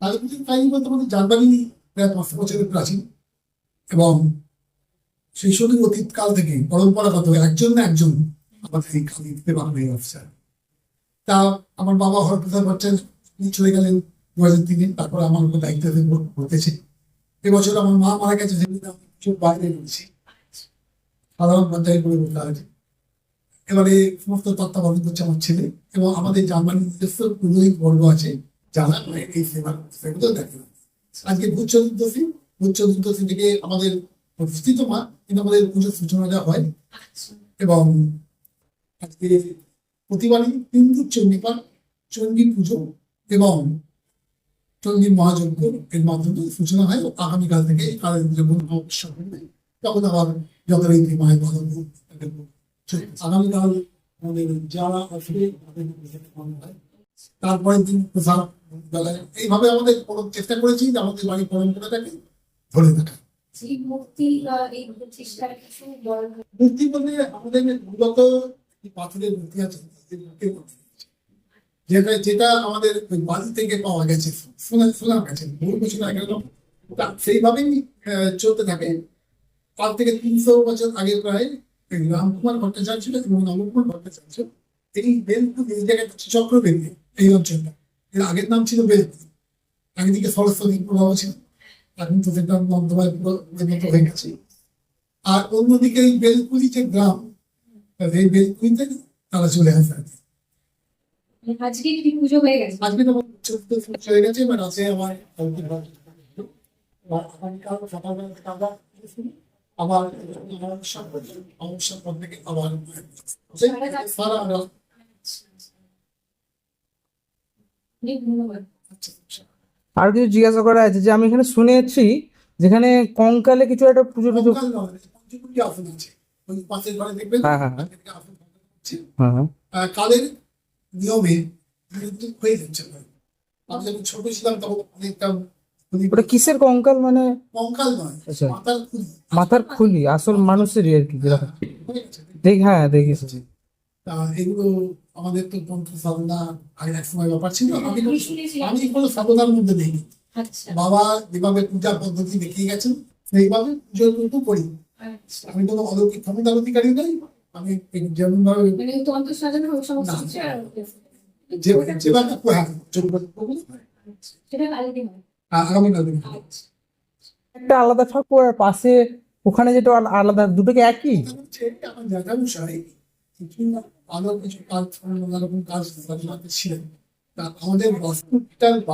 কালী পুজোর কাহিনী বলতে আমাদের জার্মানি প্রায় পাঁচশো বছরের প্রাচীন এবং সেই সঙ্গে অতীতকাল থেকে পরম্পরাগত একজন না একজন আমাদের এই কালীতে বাঙালি অফিসার তা আমার বাবা হরপ্রসাদ ভট্টাচার্য তিনি চলে গেলেন দু হাজার তিনে, তারপর আমার উপর দায়িত্ব করতেছে। এবছর আমার মা মারা গেছে, সেদিন বাইরে রয়েছি। সাধারণ পঞ্চায়েত করে বলতে হয়েছে এবারে সমস্ত তত্ত্বাবধান করছে আমার ছেলে এবং আমাদের জার্মানির নিজস্ব পুরোহিত বর্গ আছে। যারা এই সেবা সেগুলো দেখে আজকে ভূত চতুর্দশী ভূত চতুর্দশী থেকে আমাদের প্রতিষ্ঠিত মা, কিন্তু আমাদের পুজোর সূচনাটা হয়। এবং আজকে প্রতিবারই হিন্দু চণ্ডীপাঠ চণ্ডী পুজো এবং চণ্ডী মহাযজ্ঞ এর মাধ্যমে সূচনা হয়। আগামীকাল থেকে কালের পুজো উৎসব হবে। তখন আবার যথারীতি মায়ের বদল আগামীকাল আমাদের যারা আসবে, তাদের হয় তারপরের দিন প্রসাদ বেলায় এইভাবে আমাদের চেষ্টা করেছি যে আমাদের পরম্পরাটাকে ধরে রাখা। মূর্তি বড় বলতে আমাদের মূলত পাথরের মূর্তি আছে। যেটা যেটা আমাদের বাড়ি থেকে পাওয়া গেছে শোনা শোনা গেছে বহু বছর আগে সেইভাবেই চলতে থাকে। পাঁচ থেকে তিনশো বছর আগে প্রায় রামকুমার ভট্টাচার্য এবং নবকুমার ভট্টাচার্য এই বেলপুর এই জায়গাটা হচ্ছে চক্রবেদী এই অঞ্চলটা। এর আগের নাম ছিল বেলপুর একদিকে সরস্বতী প্রভাব ছিল। এখন তো সেটা পুরো পরিণত হয়ে গেছে। আর অন্যদিকে এই বেলকুলি যে গ্রাম এই বেলকুলিতে তারা চলে আসে আর মানে আজকে কি পুজো হয়ে গেছে? আজকে তো আমার গেছে আছে আগামীকাল সকালবেলা থেকে আমরা সারা আর কিছু জিজ্ঞাসা করা আছে যে আমি এখানে শুনেছি যেখানে কঙ্কালে কিছু একটা পুজো টুজো হ্যাঁ, হ্যাঁ, হ্যাঁ। কালের নিয়মে হয়ে যাচ্ছে না। আমি যখন ছোট ছিলাম তখন অনেকটা ওটা কিসের কঙ্কাল মানে? কঙ্কাল নয় আচ্ছা। মাথার খুলি। আসল মানুষেরই আর কি যেরকম। হয়ে দেখেছি এগুলো আমাদের তো তন্ত্র সাধনা আগে এক সময় ব্যাপার ছিল। আমি আমি কোনো-। আমি কোনো সাধনার মধ্যে নেই আচ্ছা। বাবা যেভাবে পূজা পদ্ধতি দেখিয়ে গেছেন সেইভাবে পুজো কিন্তু করি। আচ্ছা। আমি কোনো অলৌকিক ক্ষমতার অধিকারী নই। আমি যেমন ভাবে মানে যেভাবে হ্যাঁ হয় হ্যাঁ, আগামীকাল দিন। আচ্ছা। একটা আলাদা ঠাকুর আর পাশে ওখানে যেটা আলাদা দুটো কি একই? এটা হচ্ছে আমার কিছু আরও কিছু কাজ নানা রকম কাজ ছিলেন। আমাদের হসপিটাল